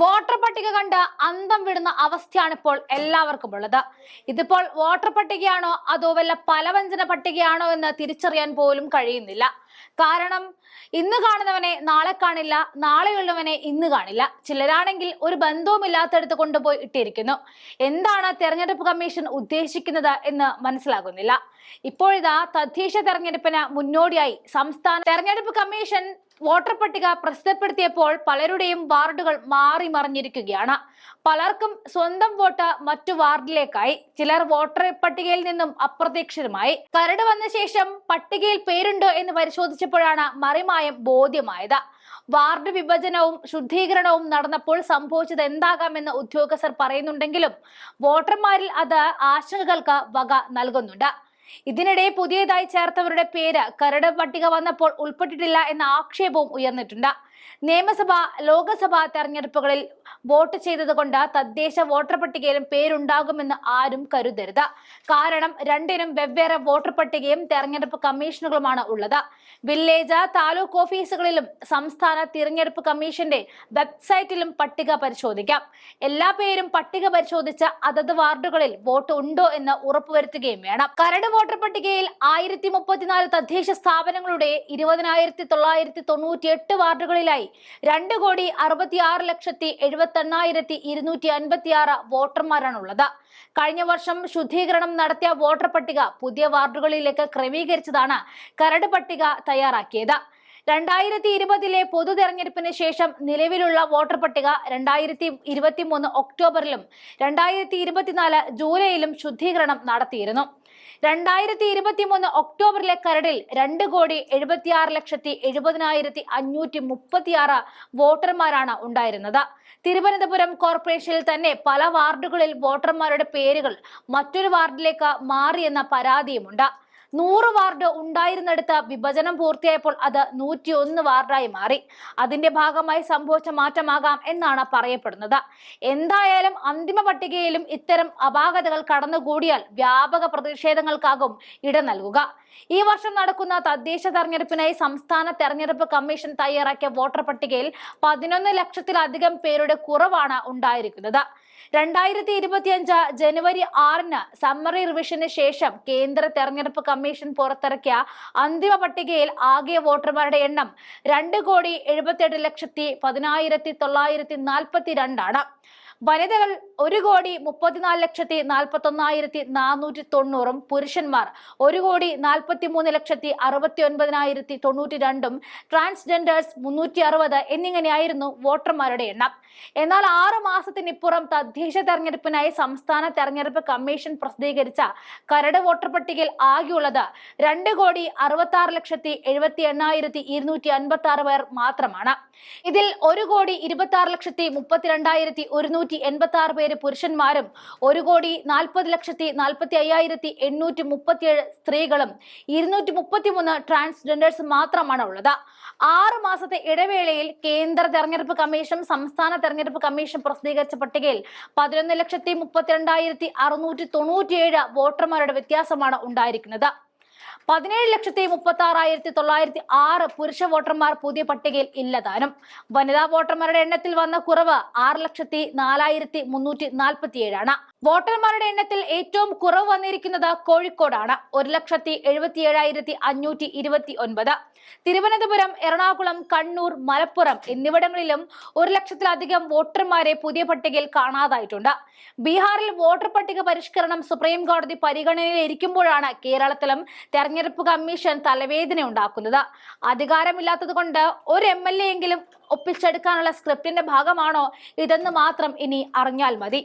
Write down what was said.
Voter പട്ടിക കണ്ട് അന്തം വിടുന്ന അവസ്ഥയാണ് ഇപ്പോൾ എല്ലാവർക്കും ഉള്ളത് ഇതിപ്പോൾ വോട്ടർ പട്ടികയാണോ അതോ വല്ല പലവ്യഞ്ജന പട്ടികയാണോ എന്ന് തിരിച്ചറിയാൻ പോലും കഴിയുന്നില്ല. കാരണം ഇന്ന് കാണുന്നവനെ നാളെ കാണില്ല നാളെയുള്ളവനെ ഇന്ന് കാണില്ല. ചിലരാണെങ്കിൽ ഒരു ബന്ധവുമില്ലാത്തടത്ത് കൊണ്ടുപോയി ഇട്ടിരിക്കുന്നു. എന്താണ് തെരഞ്ഞെടുപ്പ് കമ്മീഷൻ ഉദ്ദേശിക്കുന്നത് എന്ന് മനസ്സിലാകുന്നില്ല. ഇപ്പോഴിതാ തദ്ദേശ തെരഞ്ഞെടുപ്പിന് മുന്നോടിയായി സംസ്ഥാന തെരഞ്ഞെടുപ്പ് കമ്മീഷൻ വോട്ടർ പട്ടിക പ്രസിദ്ധപ്പെടുത്തിയപ്പോൾ പലരുടെയും വാർഡുകൾ മാറി മറിഞ്ഞിരിക്കുകയാണ്. പലർക്കും സ്വന്തം വോട്ട് മറ്റു വാർഡിലേക്കായി. ചിലർ വോട്ടർ പട്ടികയിൽ നിന്നും അപ്രതീക്ഷിതമായി. കരട് വന്ന ശേഷം പട്ടികയിൽ പേരുണ്ടോ എന്ന് പരിശോധിച്ചപ്പോഴാണ് മറിമായം ബോധ്യമായത്. വാർഡ് വിഭജനവും ശുദ്ധീകരണവും നടന്നപ്പോൾ സംഭവിച്ചത് എന്താകാമെന്ന് ഉദ്യോഗസ്ഥർ പറയുന്നുണ്ടെങ്കിലും വോട്ടർമാരിൽ അത് ആശങ്കകൾക്ക് വക നൽകുന്നുണ്ട്. ഇതിനിടെ പുതിയതായി ചേർത്തവരുടെ പേര് കരട് പട്ടിക വന്നപ്പോൾ ഉൾപ്പെട്ടിട്ടില്ല എന്ന ആക്ഷേപവും ഉയർന്നിട്ടുണ്ട്. നിയമസഭ ലോകസഭാ തെരഞ്ഞെടുപ്പുകളിൽ വോട്ട് ചെയ്തതുകൊണ്ട് തദ്ദേശ വോട്ടർ പട്ടികയിലും പേരുണ്ടാകുമെന്ന് ആരും കരുതരുത്. കാരണം രണ്ടിനും വെവ്വേറെ വോട്ടർ പട്ടികയും തെരഞ്ഞെടുപ്പ് കമ്മീഷനുകളുമാണ് ഉള്ളത്. വില്ലേജ് താലൂക്ക് ഓഫീസുകളിലും സംസ്ഥാന തിരഞ്ഞെടുപ്പ് കമ്മീഷന്റെ വെബ്സൈറ്റിലും പട്ടിക പരിശോധിക്കാം. എല്ലാ പേരും പട്ടിക പരിശോധിച്ച് അതത് വാർഡുകളിൽ വോട്ട് ഉണ്ടോ എന്ന് ഉറപ്പുവരുത്തുകയും വേണം. കരട് വോട്ടർ പട്ടികയിൽ ആയിരത്തി മുപ്പത്തിനാല് തദ്ദേശ സ്ഥാപനങ്ങളുടെ ഇരുപതിനായിരത്തി തൊള്ളായിരത്തി തൊണ്ണൂറ്റി എട്ട് രണ്ട് കോടി അറുപത്തി ആറ് ലക്ഷത്തി എഴുപത്തി എണ്ണായിരത്തി ഇരുന്നൂറ്റി അൻപത്തി ആറ് വോട്ടർമാരാണുള്ളത്. കഴിഞ്ഞ വർഷം ശുദ്ധീകരണം നടത്തിയ വോട്ടർ പട്ടിക പുതിയ വാർഡുകളിലേക്ക് ക്രമീകരിച്ചതാണ് കരട് പട്ടിക തയ്യാറാക്കിയത്. രണ്ടായിരത്തി ഇരുപതിലെ പൊതു തെരഞ്ഞെടുപ്പിന് ശേഷം നിലവിലുള്ള വോട്ടർ പട്ടിക രണ്ടായിരത്തി ഇരുപത്തി മൂന്ന് ഒക്ടോബറിലും രണ്ടായിരത്തി ഇരുപത്തിനാല് ജൂലൈയിലും ശുദ്ധീകരണം നടത്തിയിരുന്നു. രണ്ടായിരത്തി ഇരുപത്തി മൂന്ന് ഒക്ടോബറിലെ കരടിൽ രണ്ട് കോടി എഴുപത്തിയാറ് ലക്ഷത്തി എഴുപതിനായിരത്തി അഞ്ഞൂറ്റി മുപ്പത്തിയാറ് വോട്ടർമാരാണ് ഉണ്ടായിരുന്നത്. തിരുവനന്തപുരം കോർപ്പറേഷനിൽ തന്നെ പല വാർഡുകളിൽ വോട്ടർമാരുടെ പേരുകൾ മറ്റൊരു വാർഡിലേക്ക് മാറിയെന്ന പരാതിയുമുണ്ട്. നൂറ് വാർഡ് ഉണ്ടായിരുന്നിടത്ത് വിഭജനം പൂർത്തിയായപ്പോൾ അത് നൂറ്റിയൊന്ന് വാർഡായി മാറി. അതിന്റെ ഭാഗമായി സംഭവിച്ച മാറ്റമാകാം എന്നാണ് പറയപ്പെടുന്നത്. എന്തായാലും അന്തിമ പട്ടികയിലും ഇത്തരം അപാകതകൾ കടന്നുകൂടിയാൽ വ്യാപക പ്രതിഷേധങ്ങൾക്കാകും ഇട നൽകുക. ഈ വർഷം നടക്കുന്ന തദ്ദേശ തെരഞ്ഞെടുപ്പിനായി സംസ്ഥാന തെരഞ്ഞെടുപ്പ് കമ്മീഷൻ തയ്യാറാക്കിയ വോട്ടർ പട്ടികയിൽ പതിനൊന്ന് ലക്ഷത്തിലധികം പേരുടെ കുറവാണ് ഉണ്ടായിരിക്കുന്നത്. രണ്ടായിരത്തി ഇരുപത്തിയഞ്ച് ജനുവരി ആറിന് സമ്മറി റിവിഷന് ശേഷം കേന്ദ്ര തെരഞ്ഞെടുപ്പ് കമ്മീഷൻ പുറത്തിറക്കിയ അന്തിമ പട്ടികയിൽ ആകെ വോട്ടർമാരുടെ എണ്ണം രണ്ട് കോടി എഴുപത്തിയെട്ട് ലക്ഷത്തി പതിനായിരത്തി തൊള്ളായിരത്തി നാൽപ്പത്തി രണ്ടാണ്. വനിതകൾ ഒരു കോടി മുപ്പത്തിനാല് ലക്ഷത്തി നാൽപ്പത്തി ഒന്നായിരത്തി നാനൂറ്റി തൊണ്ണൂറും പുരുഷന്മാർ ഒരു കോടി നാൽപ്പത്തി മൂന്ന് ലക്ഷത്തി അറുപത്തി ഒൻപതിനായിരത്തി തൊണ്ണൂറ്റി രണ്ടും ട്രാൻസ്ജെൻഡേഴ്സ് മുന്നൂറ്റി അറുപത് എന്നിങ്ങനെയായിരുന്നു വോട്ടർമാരുടെ എണ്ണം. എന്നാൽ ആറു മാസത്തിനിപ്പുറം തദ്ദേശ തെരഞ്ഞെടുപ്പിനായി സംസ്ഥാന തെരഞ്ഞെടുപ്പ് കമ്മീഷൻ പ്രസിദ്ധീകരിച്ച കരട് വോട്ടർ പട്ടികയിൽ ആകെയുള്ളത് രണ്ട് കോടി അറുപത്തി ആറ് ലക്ഷത്തി എഴുപത്തി എണ്ണായിരത്തി ഇരുന്നൂറ്റി അൻപത്തി ആറ് പേർ മാത്രമാണ്. ഇതിൽ ഒരു കോടി ഇരുപത്തി ആറ് ലക്ഷത്തി മുപ്പത്തിരണ്ടായിരത്തി ഒരുന്നൂറ്റി എൺപത്തി ആറ് പേര് പുരുഷന്മാരും ഒരു കോടി നാൽപ്പത് ലക്ഷത്തി നാൽപ്പത്തി അയ്യായിരത്തി എണ്ണൂറ്റി മുപ്പത്തിയേഴ് സ്ത്രീകളും ഇരുന്നൂറ്റി മുപ്പത്തിമൂന്ന് ട്രാൻസ്ജെൻഡേഴ്സ് മാത്രമാണ് ഉള്ളത്. ആറ് മാസത്തെ ഇടവേളയിൽ കേന്ദ്ര തെരഞ്ഞെടുപ്പ് കമ്മീഷൻ സംസ്ഥാന തെരഞ്ഞെടുപ്പ് കമ്മീഷൻ പ്രസിദ്ധീകരിച്ച പട്ടികയിൽ പതിനൊന്ന് ലക്ഷത്തി മുപ്പത്തിരണ്ടായിരത്തി അറുന്നൂറ്റി തൊണ്ണൂറ്റിയേഴ് വോട്ടർമാരുടെ വ്യത്യാസമാണ് ഉണ്ടായിരിക്കുന്നത്. പതിനേഴ് ലക്ഷത്തി മുപ്പത്തി ആറായിരത്തി തൊള്ളായിരത്തി ആറ് പുരുഷ വോട്ടർമാർ പുതിയ പട്ടികയിൽ ഇല്ലതാനും വനിതാ വോട്ടർമാരുടെ എണ്ണത്തിൽ വന്ന കുറവ് ആറ് ലക്ഷത്തി നാലായിരത്തി മുന്നൂറ്റി നാൽപ്പത്തി ഏഴാണ് വോട്ടർമാരുടെ എണ്ണത്തിൽ ഏറ്റവും കുറവ് വന്നിരിക്കുന്നത് കോഴിക്കോടാണ്. ഒരു ലക്ഷത്തി എഴുപത്തി ഏഴായിരത്തി അഞ്ഞൂറ്റി ഇരുപത്തി ഒൻപത് തിരുവനന്തപുരം എറണാകുളം കണ്ണൂർ മലപ്പുറം എന്നിവിടങ്ങളിലും ഒരു ലക്ഷത്തിലധികം വോട്ടർമാരെ പുതിയ പട്ടികയിൽ കാണാതായിട്ടുണ്ട്. ബീഹാറിൽ വോട്ടർ പട്ടിക പരിഷ്കരണം സുപ്രീം കോടതി പരിഗണനയിലിരിക്കുമ്പോഴാണ് കേരളത്തിലും തെരഞ്ഞെടുപ്പ് കമ്മീഷൻ തലവേദന ഉണ്ടാക്കുന്നത്. അധികാരമില്ലാത്തത് കൊണ്ട് ഒരു എം എൽ എ എങ്കിലും ഒപ്പിച്ചെടുക്കാനുള്ള സ്ക്രിപ്റ്റിന്റെ ഭാഗമാണോ ഇതെന്ന് മാത്രം ഇനി അറിഞ്ഞാൽ മതി.